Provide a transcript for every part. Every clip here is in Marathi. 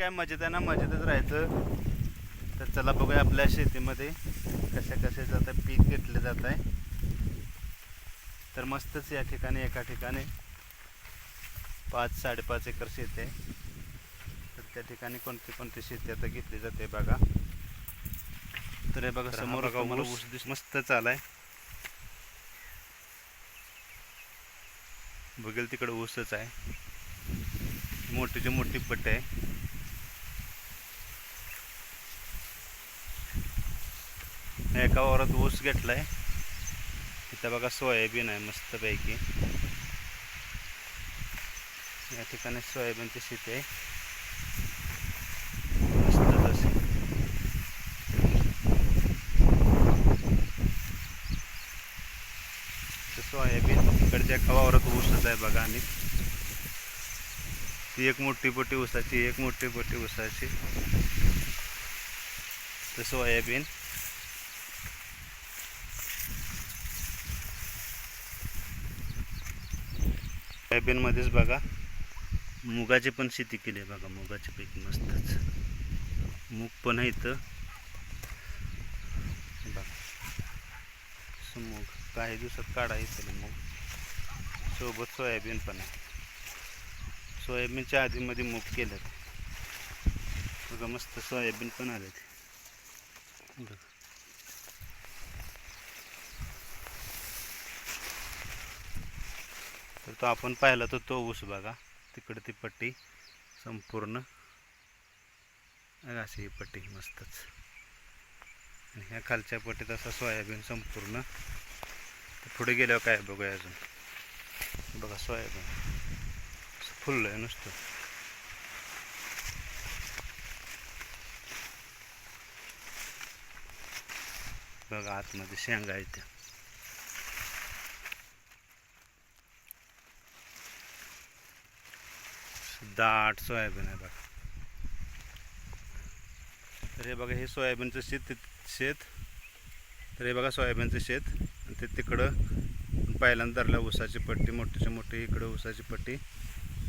काय मजेत आहे ना? मजेतच राहायचं. तर चला बघूया आपल्या शेतीमध्ये कशा कशाचं आता पीक घेतलं जात आहे. तर मस्तच या ठिकाणी एका ठिकाणी पाच साडेपाच एकर शेती आहे. तर त्या ठिकाणी कोणती कोणती शेती आता घेतली जाते बघा. तर हे बघा समोर तुम्हाला ऊस दिस मस्त चालाय. बघेल तिकडे ऊसच आहे. मोठीची मोठी पट्ट आहे. एका वावरात ऊस घेतला आहे इथं बघा सोयाबीन आहे मस्तपैकी. या ठिकाणी सोयाबीनची शेती आहे. अशी. सोयाबीन इकडच्या एका वावरात ऊसच आहे बघा आणि. ती एक मोठी पोटी ऊसाची एक मोठी पोटी ऊसाची. तर सोयाबीन. सोयाबीनमध्येच बघा. मुगाची पण शेती केली आहे बघा मुगाची पैकी मस्तच. मूग पण आहे इथं. बघा. मूग. काही दिवसात काढा मूग. सोबत सोयाबीन पण आहे. सोयाबीनच्या आधीमध्ये मूग केलं. बघा मस्त सोयाबीन पण आले ते बघा. तो आपण पाहिला तर तो ऊस बघा. तिकडे ती पट्टी संपूर्ण. अशी ही पट्टी मस्तच. आणि ह्या खालच्या पट्टीत असा सोयाबीन संपूर्ण. पुढे गेल्यावर काय बघूया अजून? बघा सोयाबीन. असं फुललं आहे नुसतं. बघा आतमध्ये शेंगा आहेत त्या. दाट सोयाबीन आहे बघा. तर हे बघा हे सोयाबीनचं शेत शेत. तर हे बघा सोयाबीनचं शेत. आणि ते तिकडं पहिल्यांदा धरलं ऊसाची पट्टी मोठीच्या मोठी इकडं ऊसाची पट्टी.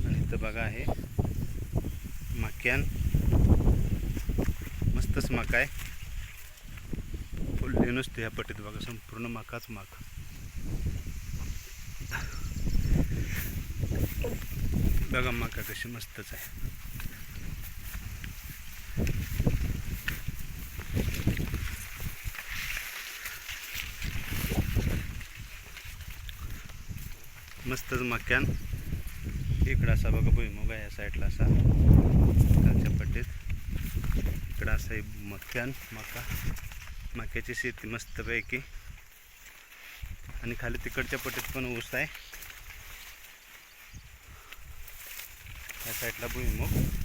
आणि इथं बघा आहे मक्यान. मस्तच मका आहे. फुलली नुसते ह्या पट्टीत बघा संपूर्ण मकाच मका. बघा मका कशी मस्तच आहे. मस्तच मक्यान. इकडं असा बघा भुईमुग आहे या साईडला असा. कालच्या पट्टीत. इकडं असा आहे मक्यान मका. मक्याची शेती मस्तपैकी. आणि खाली तिकडच्या पट्टीत पण ऊस आहे. या साईडला भुईमुग